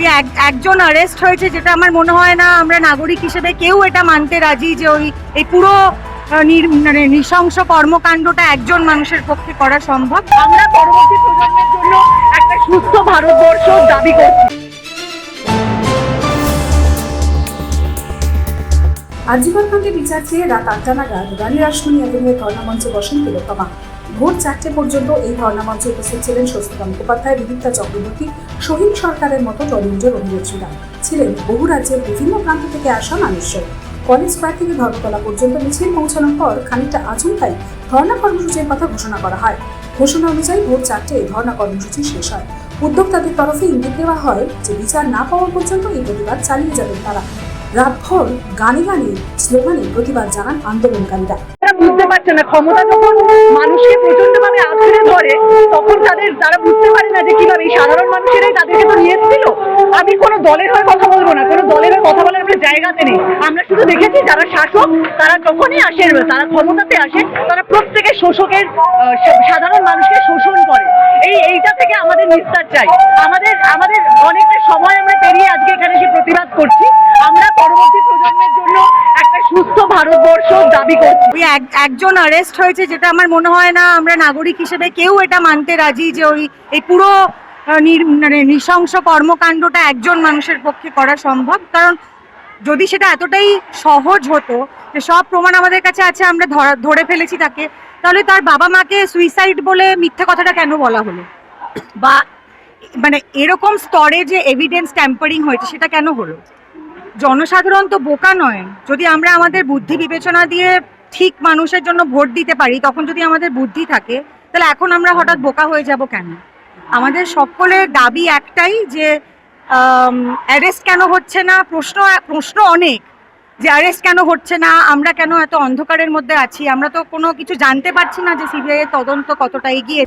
একজন অ্যারেস্ট হয়েছে যেটা আমার মনে হয় না আমরা নাগরিক হিসেবে কেউ এটা মানতে রাজি যে ওই, এই পুরো মানে নৃশংস কর্মকাণ্ডটা একজন মানুষের পক্ষে করা সম্ভব। আমরা পরবর্তী প্রজন্মের জন্য একটা সুস্থ ভারতবর্ষ দাবি করছি। আর্যিকর কাণ্ডে বিচার চেয়ে রাত আটটা নাগাদ রানী রাসমণি এভিনিউ ধর্ণা মঞ্চে বসেন তিলোত্তমা। ভোর চারটে পর্যন্ত এই ধর্ণা মঞ্চে উপস্থিত ছিলেন স্বস্তিকা মুখোপাধ্যায় বিদিতা চক্রবর্তী, শহীদ সরকারের মতো টলিউডের অভিনেত্রীরা ছিলেন বহু রাজ্যের বিভিন্ন প্রান্ত থেকে আসা মানুষজন। কলেজ স্কোয়ার থেকে ধর্মতলা পর্যন্ত মিছিল পৌঁছানোর পর খানিকটা আচমকাই ধর্ণা কর্মসূচির কথা ঘোষণা করা হয়। ঘোষণা অনুযায়ী ভোর চারটে ধর্ণা কর্মসূচি শেষ হয়। উদ্যোক্তাদের তরফে ইঙ্গিত দেওয়া হয় যে বিচার না পাওয়া পর্যন্ত এই প্রতিবাদ চালিয়ে যাবেন তারা। রাতভর গানে গানে স্লোগানে প্রতিবাদ জানান আন্দোলনকারীরা। বুঝতে পারছে না। ক্ষমতা যখন মানুষকে প্রচণ্ড ভাবে আঁকড়ে ধরে, তখন তাদের, তারা বুঝতে পারে না যে কীভাবে এই সাধারণ মানুষেরাই তাদেরকে তো নিয়ে এসেছিল। আমি কোনো দলের হয়ে কথা বলব না, কোনো দলের হয়ে কথা বলার আমরা জায়গাতে নেই। আমরা শুধু দেখেছি যারা শাসক, তারা যখনই আসে, তারা ক্ষমতাতে আসে, তারা প্রত্যেকে শোষকের সাধারণ মানুষকে শোষণ করে। এই, এইটা থেকে আমাদের নিস্তার চাই। আমাদের আমাদের অনেকটা সময় আমরা পেরিয়ে আজকে এখানে এসে প্রতিবাদ করছি আমরা পরবর্তী প্রজন্মের জন্য একটা সুস্থ ভারতবর্ষ দাবি করছি। একজন অ্যারেস্ট হয়েছে যেটা আমার মনে হয় না আমরা নাগরিক হিসেবে কেউ এটা মানতে রাজি যে ওই এই পুরো মানে নৃশংস কর্মকাণ্ডটা একজন মানুষের পক্ষে করা সম্ভব। কারণ যদি সেটা এতটাই সহজ হতো, যে সব প্রমাণ আমাদের কাছে আছে, আমরা ধরে ফেলেছি তাকে, তাহলে তার বাবা মাকে সুইসাইড বলে মিথ্যে কথাটা কেন বলা হলো? বা মানে এরকম স্তরে যে এভিডেন্স ট্যাম্পারিং হয়েছে, সেটা কেন হলো? জনসাধারণ তো বোকা নয়। যদি আমরা আমাদের বুদ্ধি বিবেচনা দিয়ে ঠিক মানুষের জন্য ভোট দিতে পারি, তখন যদি আমাদের বুদ্ধি থাকে, তাহলে এখন আমরা হঠাৎ বোকা হয়ে যাব কেন? আমাদের সকলের দাবি একটাই যে অ্যারেস্ট কেন হচ্ছে না? প্রশ্ন প্রশ্ন অনেক যে অ্যারেস্ট কেন হচ্ছে না? আমরা কেন এত অন্ধকারের মধ্যে আছি? আমরা তো কোনো কিছু জানতে পারছি না যে সিবিআই তদন্ত কতটা এগিয়ে